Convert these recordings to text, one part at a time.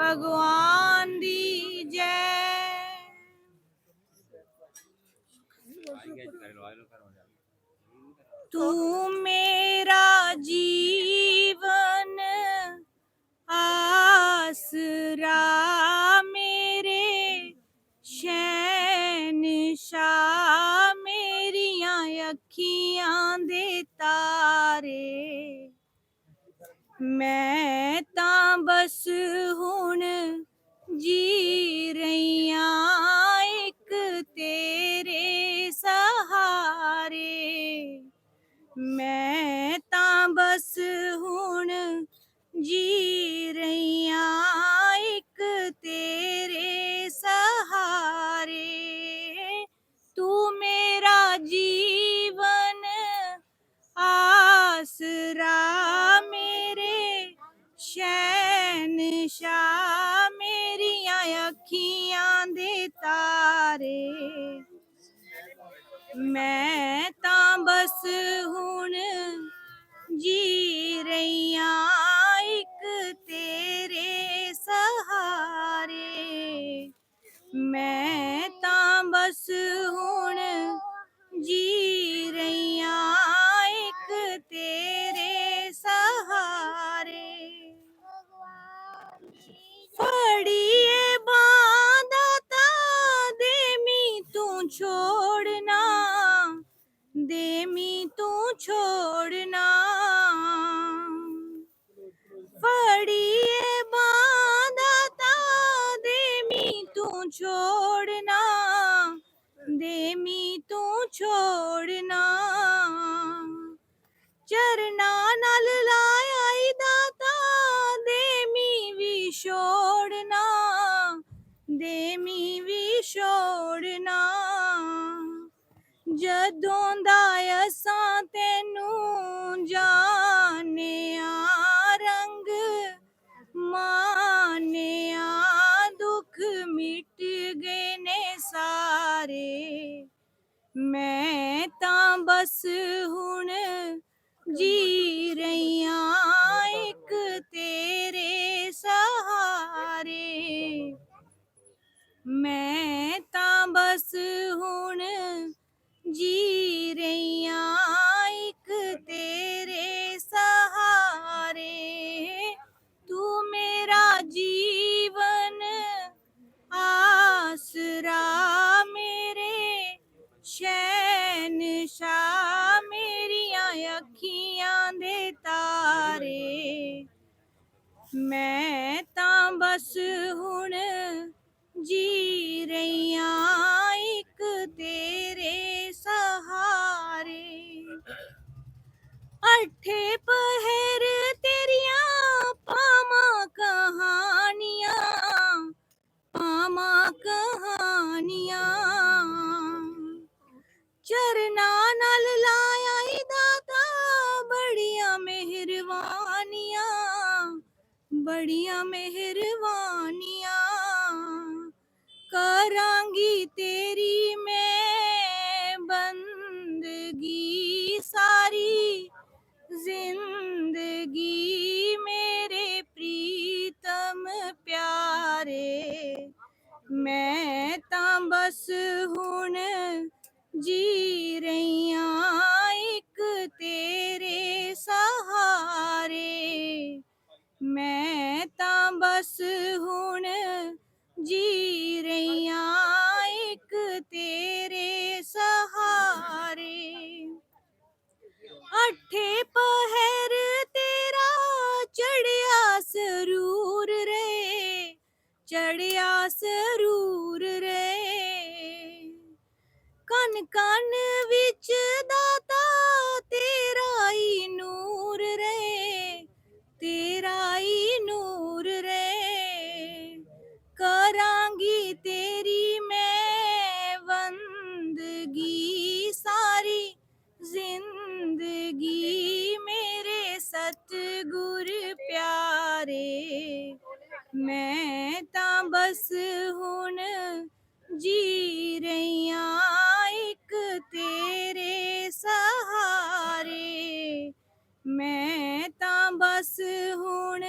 ਭਗਵਾਨ ਦੀ ਜੈ। ਤੂੰ ਮੇਰਾ ਜੀਵਨ ਮੈਂ ਤਾਂ ਬਸ ਹੁਣ ਜੀ ਰਹੀਆਂ ਇੱਕ ਤੇਰੇ ਸਹਾਰੇ। ਮੈਂ ਤਾਂ ਬਸ ਹੁਣ ਸ਼ੈਨ ਸ਼ਹਿਨशाह ਮੇਰੀਆਂ ਅੱਖੀਆਂ ਦੇ ਤਾਰੇ। ਮੈਂ ਫੜੀਏ ਬਾਂਦਾ ਤਾਂ ਦੇਮੀ ਤੂੰ ਛੋੜਨਾ ਦੇਮੀ ਤੂੰ ਛੋੜਨਾ ਫੜੀਏ ਬਾਂਦਾ ਤਾਂ ਦੇਮੀ ਤੂੰ ਛੋੜਨਾ ਦੇਮੀ ਤੂੰ ਦੇਮੀ ਵੀ ਛੋੜਨਾ। ਜਦੋਂ ਦਾ ਅਸਾਂ ਤੈਨੂੰ ਜਾਣਿਆ, ਰੰਗ ਮਾਨਿਆ ਦੁੱਖ ਮਿਟ ਗਏ ਨੇ ਸਾਰੇ। ਮੈਂ ਤਾਂ ਬਸ ਹੁਣ ਜੀ ਰਹੀਆਂ ਮੈਂ ਤਾਂ ਬਸ ਹੁਣ ਜੀ ਰਹੀਆਂ ਇੱਕ ਤੇਰੇ ਸਹਾਰੇ। ਤੂੰ ਮੇਰਾ ਜੀਵਨ ਆਸਰਾ ਮੇਰੇ, ਸ਼ੈਨ ਸ਼ਹਿਨशाह ਮੇਰੀਆਂ ਅੱਖੀਆਂ ਦੇ ਤਾਰੇ। ਮੈਂ ਤਾਂ ਬਸ ਬੜੀਆਂ ਮਿਹਰਬਾਨੀਆਂ ਕਰਾਂਗੀ ਤੇਰੀ ਮੈਂ ਬੰਦਗੀ ਸਾਰੀ ਜ਼ਿੰਦਗੀ ਮੇਰੇ ਪ੍ਰੀਤਮ ਪਿਆਰੇ। ਮੈਂ ਤਾਂ ਬਸ ਹੁਣ ਜੀ ਠੱਠੇ ਪਹਿਰ ਤੇਰਾ ਚੜਿਆ ਸਰੂਰ ਰੇ, ਚੜਿਆ ਸਰੂਰ ਰੇ। ਕਨ ਕਨ ਵਿੱਚ ਦਾਤਾ ਤੇਰਾ ਹੀ ਨੂਰ ਰੇ, ਤੇਰਾ ਹੀ ਨੂਰ ਰੇ। ਕਰਾਂਗੀ ਤੇਰੀ ਮੈਂ ਵੰਦਗੀ ਸਾਰੀ ਜ਼ਿੰਦਗੀ ਮੇਰੇ ਸਤਿਗੁਰ ਪਿਆਰੇ। ਮੈਂ ਤਾਂ ਬਸ ਹੁਣ ਜੀ ਰਹੀਆਂ ਇੱਕ ਤੇਰੇ ਸਹਾਰੇ। ਮੈਂ ਤਾਂ ਬਸ ਹੁਣ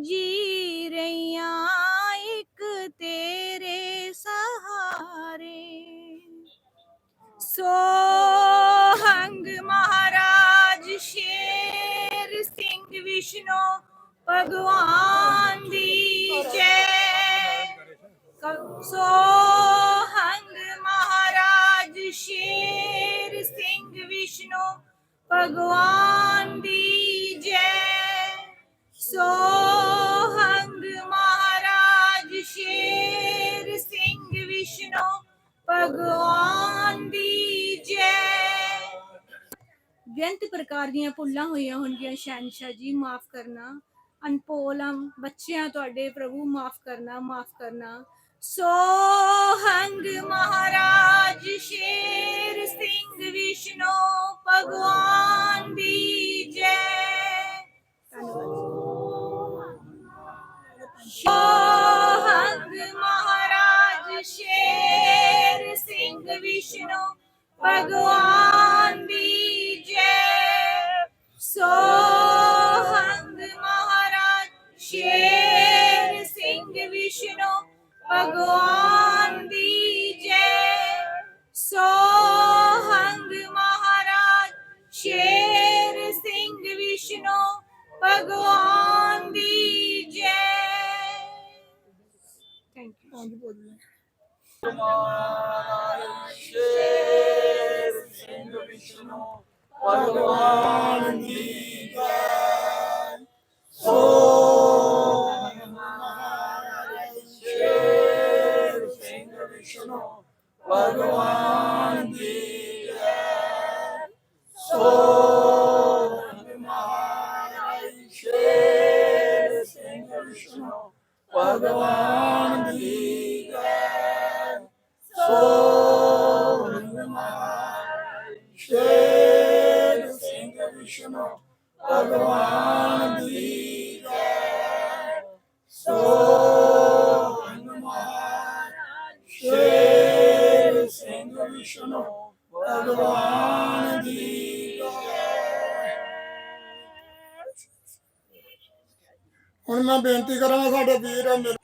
ਜੀ ਰਹੀਆਂ ਇੱਕ ਤੇਰੇ ਸਹਾਰੇ। ਸੋਹੰਗ ਮਹਾਰਾਜ, ਸ਼ੇਰ ਸਿੰਘ ਵਿਸ਼ਨੂੰ, ਭਗਵਾਨ ਦੀ ਜੈ। ਕ- ਸੋਹੰਗ ਮਹਾਰਾਜ, ਸ਼ੇਰ ਸਿੰਘ ਵਿਸ਼ਨੂੰ, ਭਗਵਾਨ ਦੀ ਜੈ। ਸੋਹੰਗ ਮਹਾਰਾਜ ਸ਼ੇਰ ਸਿੰਘ ਵਿਸ਼ਨੋ ਭਗਵਾਨ ਦੀ ਜੈ। ਬੇਅੰਤ ਪ੍ਰਕਾਰ ਦੀਆਂ ਭੁੱਲਾਂ ਹੋਈਆਂ ਹੋਣਗੀਆਂ ਸ਼ਹਿਨशाह ਜੀ, ਮਾਫ ਕਰਨਾ। ਅਨਪੋਲਾਂ ਬੱਚਿਆਂ ਤੁਹਾਡੇ ਪ੍ਰਭੂ, ਮਾਫ ਕਰਨਾ ਮਾਫ ਕਰਨਾ। ਸੋਹੰਗ ਮਹਾਰਾਜ ਸ਼ੇਰ ਸਿੰਘ ਵਿਸ਼ਨੋ ਭਗਵਾਨ ਦੀ ਜੈ। ਧੰਨਵਾਦ। ਸੋਹੰਗ ਮਹਾਰਾਜ ਸ਼ੇਰ ਸਿੰਘ ਵਿਸ਼ਨੂੰ ਭਗਵਾਨ ਦੀ ਜੈ ਸੋਹੰਗ ਮਹਾਰਾਜ ਸ਼ੇਰ ਸਿੰਘ ਵਿਸ਼ਨੂੰ ਭਗਵਾਨ ਦੀ ਜੈ ਸੋਹੰਗ ਮਹਾਰਾਜ ਸ਼ੇਰ ਸਿੰਘ ਵਿਸ਼ਨੂੰ ਭਗਵਾਨ ਥੈਂਕ ਯੂ ਪੰਜ ਬੋਲੀਆਂ ਸ਼ੇਰ ਸਿੰਘ ਵਿਸ਼ਨੂੰ ਭਗਵਾਨ ਦੀ ਜੈ ਸੋ ਸ਼ੇਰ ਸਿੰਘ ਵਿਸ਼ਨੂੰ ਭਗਵਾਨ ਦੀ ਸੋ ਮਹਾਰਾਜ ਸ਼ੇਰ ਸਿੰਘ ਵਿਸ਼ਨੂੰ ਭਗਵਾਨ ਦੀ ਜੈ ਸੋ ਮਹਾਰਾਜ ਸ਼ੇਰ ਸਿੰਘ ਵਿਸ਼ਨੂੰ ਭਗਵਾਨ ਦੀ ਜੈ ਹੁਣ ਮੈਂ ਬੇਨਤੀ ਕਰਾਂਗਾ ਸਾਡੇ ਵੀਰ ਮੇਰੇ